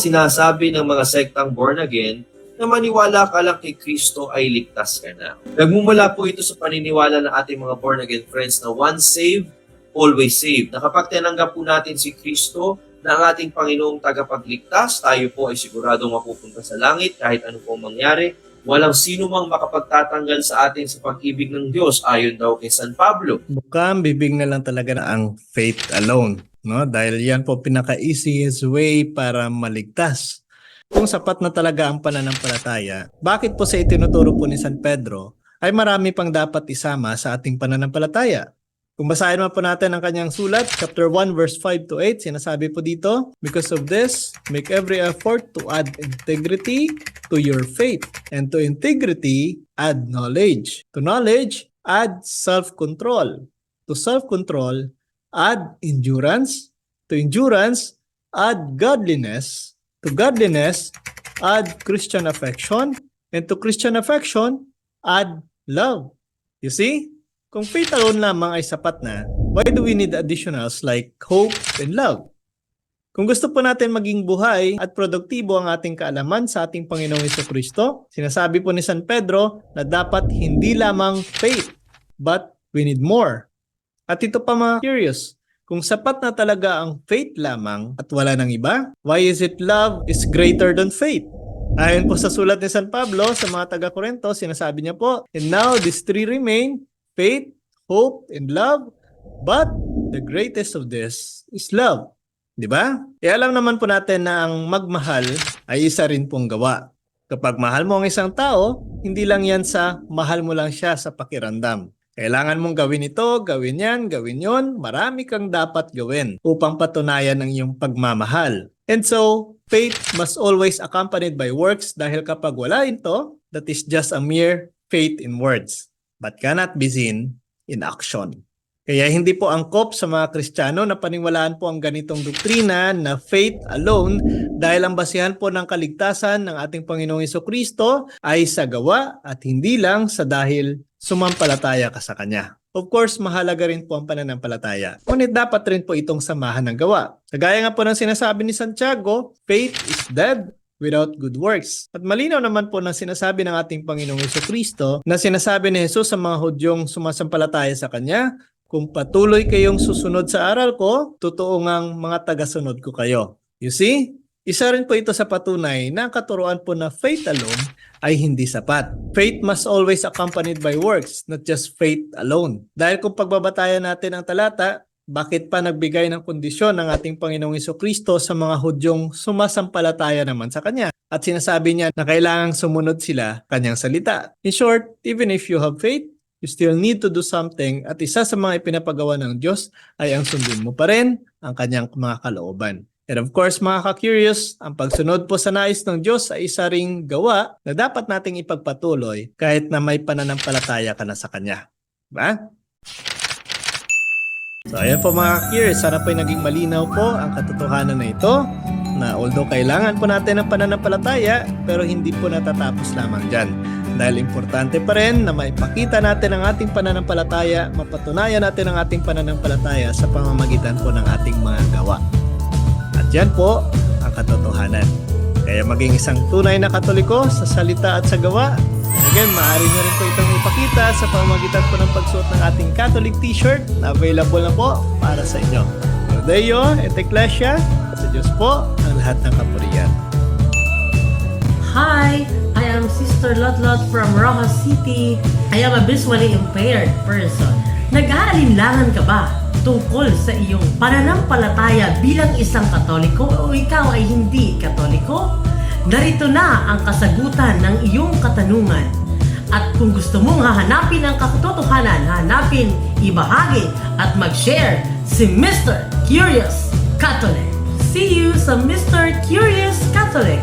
sinasabi ng mga sektang born again na maniwala ka lang kay Kristo ay ligtas ka na. Nagmumula po ito sa paniniwala ng ating mga born again friends na once saved, always saved. Na kapag tinanggap po natin si Kristo na ang ating Panginoong tagapagligtas, tayo po ay siguradong mapupunta sa langit kahit ano pong mangyari. Walang sino mang makapagtatanggal sa atin sa pag-ibig ng Diyos ayon daw kay San Pablo. Mukhang bibig na lang talaga na ang faith alone. No? Dahil yan po pinaka-easiest way para maligtas. Kung sapat na talaga ang pananampalataya, bakit po sa itinuturo po ni San Pedro ay marami pang dapat isama sa ating pananampalataya? Kung basahin naman po natin ang kanyang sulat, chapter 1 verse 5 to 8, sinasabi po dito, Because of this, make every effort to add integrity to your faith, and to integrity, add knowledge. To knowledge, add self-control. To self-control, add endurance. To endurance, add godliness. To godliness, add Christian affection. And to Christian affection, add love. You see? Kung faith alone lamang ay sapat na, why do we need additionals like hope and love? Kung gusto po natin maging buhay at produktibo ang ating kaalaman sa ating Panginoong Heso Kristo, sinasabi po ni San Pedro na dapat hindi lamang faith, but we need more. At ito pa mga curious, kung sapat na talaga ang faith lamang at wala nang iba, why is it love is greater than faith? Ayon po sa sulat ni San Pablo sa mga taga-Korinto, sinasabi niya po, And now these three remain, faith, hope, and love, but the greatest of this is love. Di ba? E alam naman po natin na ang magmahal ay isa rin pong gawa. Kapag mahal mo ang isang tao, hindi lang yan sa mahal mo lang siya sa pakiramdam. Kailangan mong gawin ito, gawin yan, gawin yon. Marami kang dapat gawin upang patunayan ang iyong pagmamahal. And so, faith must always accompanied by works dahil kapag wala ito, that is just a mere faith in words but cannot be seen in action. Kaya hindi po angkop sa mga Kristiyano na paniwalaan po ang ganitong doktrina na faith alone dahil ang basihan po ng kaligtasan ng ating Panginoong Kristo ay sa gawa at hindi lang sa dahil sumampalataya ka sa Kanya. Of course, mahalaga rin po ang pananampalataya. Ngunit dapat rin po itong samahan ng gawa. Kagaya nga po ng sinasabi ni Santiago, faith is dead without good works. At malinaw naman po ng sinasabi ng ating Panginoong Heso Kristo na sinasabi ni Jesus sa mga Hudyong sumasampalataya sa Kanya, kung patuloy kayong susunod sa aral ko, totoo ngang mga tagasunod ko kayo. You see? Isa rin po ito sa patunay na ang katuruan po na faith alone ay hindi sapat. Faith must always accompanied by works, not just faith alone. Dahil kung pagbabatayan natin ang talata, bakit pa nagbigay ng kondisyon ng ating Panginoong Iso Kristo sa mga Hudyong sumasampalataya naman sa Kanya? At sinasabi niya na kailangang sumunod sila Kanyang salita. In short, even if you have faith, you still need to do something at isa sa mga ipinapagawa ng Diyos ay ang sundin mo pa rin ang Kanyang mga kalooban. And of course, mga ka-curious, ang pagsunod po sa nais ng Diyos ay isa ring gawa na dapat nating ipagpatuloy kahit na may pananampalataya ka na sa Kanya. Diba? So ayan po mga curious, sana po naging malinaw po ang katotohanan na ito na although kailangan po natin ng pananampalataya pero hindi po natatapos lamang dyan. Dahil importante pa rin na maipakita natin ang ating pananampalataya, mapatunayan natin ang ating pananampalataya sa pamamagitan po ng ating mga gawa. Yan po ang katotohanan. Kaya maging isang tunay na katoliko sa salita at sa gawa. Again, maaari nyo rin po itong ipakita sa pamamagitan po ng pagsuot ng ating Catholic t-shirt na available na po para sa inyo. Rodeo et Ecclesia, sa Diyos po ang lahat ng kapuriyan. Hi, I am Sister Lotlot from Rojas City. I am a visually impaired person. Nag-aalinlangan ka ba tungkol sa iyong pananampalataya bilang isang katoliko o ikaw ay hindi katoliko? Narito na ang kasagutan ng iyong katanungan. At kung gusto mong hahanapin ang katotohanan, hanapin, ibahagi at mag-share si Mr. Curious Catholic. See you sa Mr. Curious Catholic.